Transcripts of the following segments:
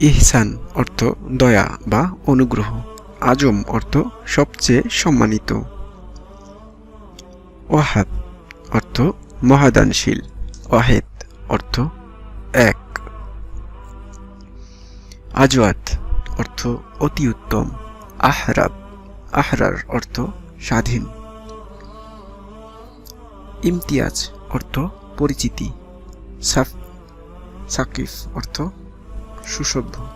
ইহসান অর্থ দয়া বা অনুগ্রহ। আজম অর্থ সবচেয়ে সম্মানিত। ওয়াহাব অর্থ মহাদানশীল। ওয়াহেদ অর্থ এক। আজওয়াত অর্থ অতি উত্তম। আহরাব, আহরার অর্থ স্বাধীন। ইমতিয়াজ অর্থ পরিচিতি। সাকিফ অর্থ সুসভ্য।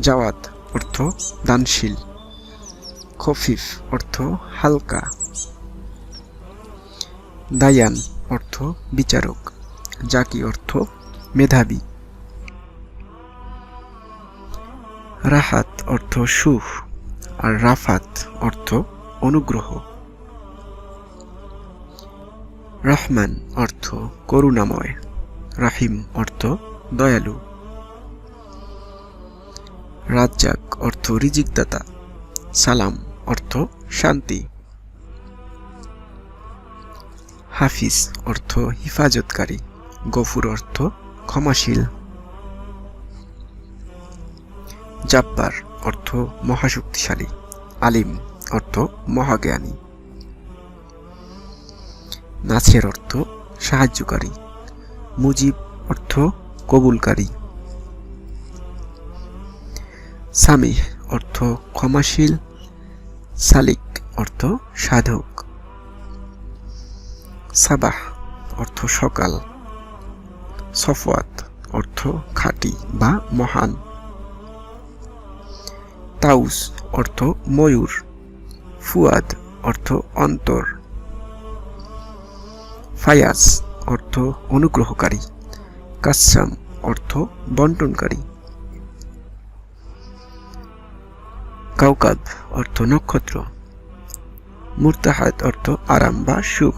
জাওয়াত অর্থ দানশীল। খফিফ অর্থ হালকা। দায়ান অর্থ বিচারক। জাকি অর্থ মেধাবী। রাহাত অর্থ সুখ। আর রাফাত অর্থ অনুগ্রহ। রহমান অর্থ করুণাময়। রাহিম অর্থ দয়ালু। রাজ্জাক অর্থ রিজিকদাতা, সালাম অর্থ শান্তি। হাফিজ অর্থ হিফাজতকারী, গফুর অর্থ ক্ষমাশীল। জাব্বার অর্থ মহাশক্তিশালী, আলিম অর্থ মহাজ্ঞানী। নাছের অর্থ সাহায্যকারী, মুজিব অর্থ কবুলকারী। সামিহ অর্থ ক্ষমাশীল, সালিক অর্থ সাধক। সাবাহ অর্থ সকাল, সফওয়াত অর্থ খাঁটি বা মহান। তাউস অর্থ ময়ূর, ফুয়াদ অর্থ অন্তর। ফায়াস অর্থ অনুগ্রহকারী কাসাম অর্থ বন্টনকারী। কাউকাব অর্থ নক্ষত্র। মুরতাহাদ অর্থ আরাম বা সুখ।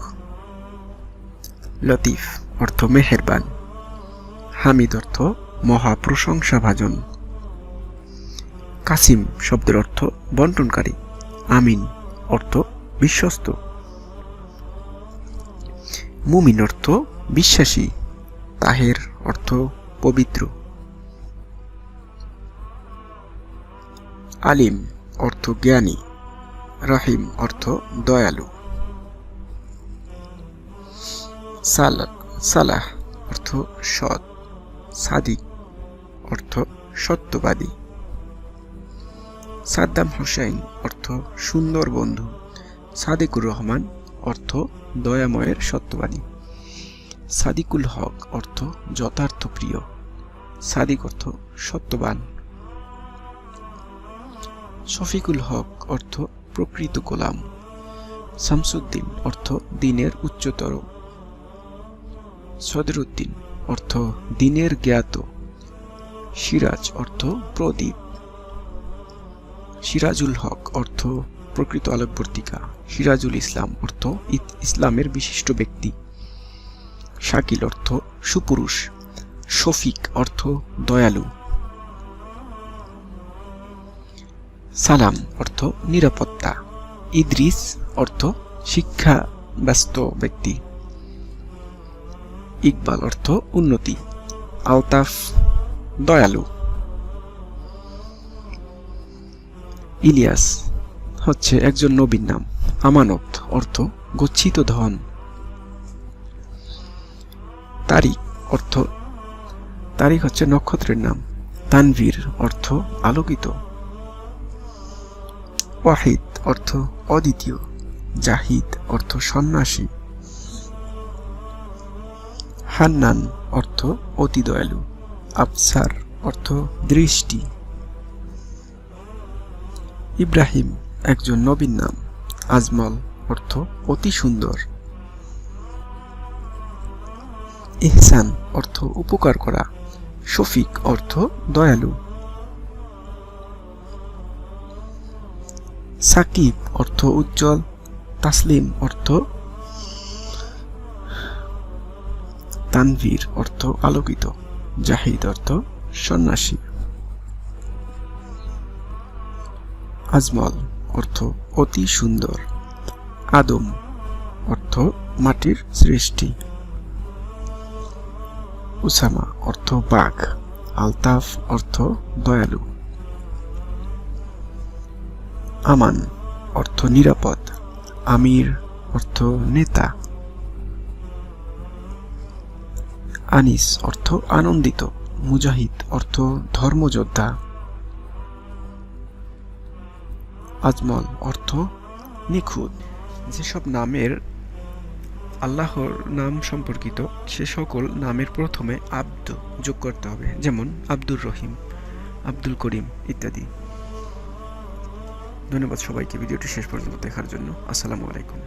লতিফ অর্থ মেহেরবান। হামিদ অর্থ মহা প্রশংসাভাজন কাসিম শব্দের অর্থ বন্টনকারী। আমিন অর্থ বিশ্বস্ত। মুমিন অর্থ বিশ্বাসী। তাহের অর্থ পবিত্র। আলিম অর্থ জ্ঞানী, রহিম অর্থ দয়ালু। সালাহ অর্থ সৎ, সাদিক অর্থ সত্যবাদী। সাদ্দাম হোসাইন অর্থ সুন্দর বন্ধু, সাদিকুর রহমান অর্থ দয়াময়ের সত্যবাদী। সাদিকুল হক অর্থ যথার্থ প্রিয়, সাদিক অর্থ সত্যবান। শফিকুল হক অর্থ প্রকৃত গোলাম, শামসুদ্দিন অর্থ দিনের উচ্চতর, সদরুদ্দিন অর্থ দিনের জ্ঞাত, সিরাজ অর্থ প্রদীপ, সিরাজুল হক অর্থ প্রকৃত আলোকবর্তিকা, সিরাজুল ইসলাম অর্থ ইসলামের বিশিষ্ট ব্যক্তি, শাকিল অর্থ সুপুরুষ, শফিক অর্থ দয়ালু। সালাম অর্থ নিরাপত্তা। ইদ্রিস অর্থ শিক্ষা, ব্যস্ত ব্যক্তি। ইকবাল অর্থ উন্নতি। আলতাফ, দয়ালু। ইলিয়াস হচ্ছে একজন নবীর নাম। আমানত অর্থ গচ্ছিত ধন। তারিখ অর্থ, তারিখ হচ্ছে নক্ষত্রের নাম। তানভীর অর্থ আলোকিত। ওয়াহিদ অর্থ অদ্বিতীয়, জাহিদ অর্থ সন্ন্যাসী। হান্নান অর্থ অতি দয়ালু আফসার অর্থ দৃষ্টি। ইব্রাহিম একজন নবীন নাম, আজমল অর্থ অতি সুন্দর। ইহসান অর্থ উপকার করা, শফিক অর্থ দয়ালু। সাকিব অর্থ উজ্জ্বল, তাসলিম অর্থ তানভীর অর্থ আলোকিত, জাহিদ অর্থ সন্ন্যাসী। আজমল অর্থ অতি সুন্দর, আদম অর্থ মাটির সৃষ্টি। উসামা অর্থ বাঘ, আলতাফ অর্থ দয়ালু। আমান, অর্থ নিরাপদ। আমির, অর্থ নেতা। আনিস, অর্থ আনন্দিত। মুজাহিদ, অর্থ ধর্মযোদ্ধা। আজমল, অর্থ নিখুঁত। যেসব নামের আল্লাহর নাম সম্পর্কিত, সে সকল নামের প্রথমে আব্দ যোগ করতে হবে, যেমন আব্দুর রহিম, আব্দুল করিম ইত্যাদি। ধন্যবাদ সবাইকে ভিডিওটি শেষ পর্যন্ত দেখার জন্য। আসসালামু আলাইকুম।